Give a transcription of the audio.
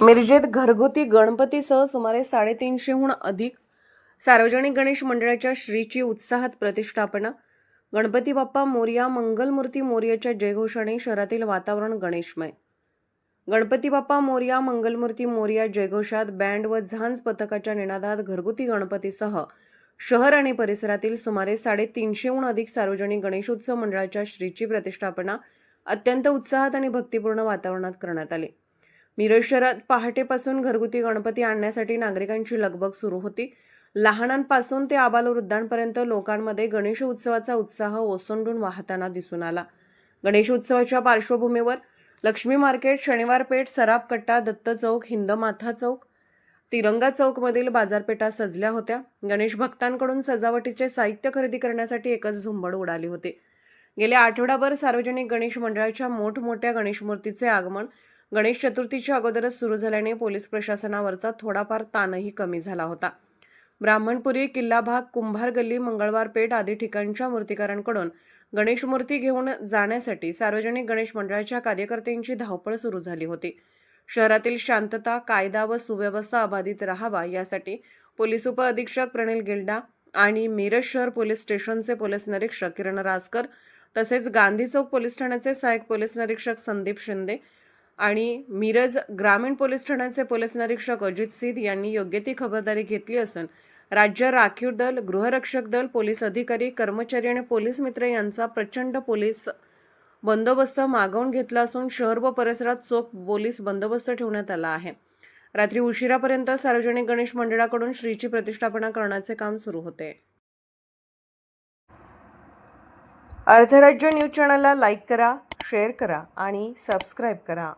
मिरजेत घरगुती गणपतीसह सुमारे साडेतीनशेहून अधिक सार्वजनिक गणेश मंडळाच्या श्रीची उत्साहात प्रतिष्ठापना. गणपती बाप्पा मोर्या मंगलमूर्ती मोर्याच्या जयघोषाने शहरातील वातावरण गणेशमय. गणपती बाप्पा मोर्या मंगलमूर्ती मोर्या जयघोषात बँड व झांज पथकाच्या निनादात घरगुती गणपतीसह शहर आणि परिसरातील सुमारे साडेतीनशेहून अधिक सार्वजनिक गणेशोत्सव मंडळाच्या श्रीची प्रतिष्ठापना अत्यंत उत्साहात आणि भक्तिपूर्ण वातावरणात करण्यात आली. मिरज शहरात पहाटेपासून घरगुती गणपती आणण्यासाठी नागरिकांची लगबग सुरू होती. लहानांपासून ते आबालवृद्धांपर्यंत लोकांमध्ये गणेश उत्सवाचा उत्साह ओसंडून वाहताना दिसून आला. गणेश उत्सवाच्या पार्श्वभूमीवर लक्ष्मी मार्केट शनिवार पेठ सराफ कट्टा दत्त चौक हिंदमाथा चौक तिरंगा चौकमधील बाजारपेठा सजल्या होत्या. गणेश भक्तांकडून सजावटीचे साहित्य खरेदी करण्यासाठी एकच झुंबड उडाली होती. गेल्या आठवडाभर सार्वजनिक गणेश मंडळाच्या मोठमोठ्या गणेश मूर्तीचे आगमन गणेश चतुर्थीच्या अगोदरच सुरू झाल्याने पोलीस प्रशासनावरचा थोडाफार ताणही कमी झाला होता. ब्राह्मणपुरी किल्ला भाग कुंभार गल्ली मंगळवार पेठ आदी ठिकाणच्या मूर्तिकारांकडून गणेश मूर्ती घेऊन जाण्यासाठी सार्वजनिक गणेश मंडळाच्या कार्यकर्त्यांची धावपळ सुरू झाली होती. शहरातील शांतता कायदा व सुव्यवस्था अबाधित राहावा यासाठी पोलीस उपअधीक्षक प्रणिल गिल्डा आणि मिरज शहर पोलीस स्टेशनचे पोलीस निरीक्षक किरण राजकर तसेच गांधी चौक पोलीस ठाण्याचे सहाय्यक पोलीस निरीक्षक संदीप शिंदे आणि मिरज ग्रामीण पोलीस ठाण्याचे पोलीस निरीक्षक अजित सिद्ध यांनी योग्य ती खबरदारी घेतली असून राज्य राखीव दल गृहरक्षक दल पोलीस अधिकारी कर्मचारी आणि पोलीस मित्र यांचा प्रचंड पोलीस बंदोबस्त मागवून घेतला असून शहर व परिसरात चोख पोलीस बंदोबस्त ठेवण्यात आला आहे. रात्री उशिरापर्यंत सार्वजनिक गणेश मंडळाकडून श्रीची प्रतिष्ठापना करण्याचे काम सुरू होते. अर्थराज्य न्यूज चॅनलला लाईक करा शेअर करा आणि सबस्क्राईब करा.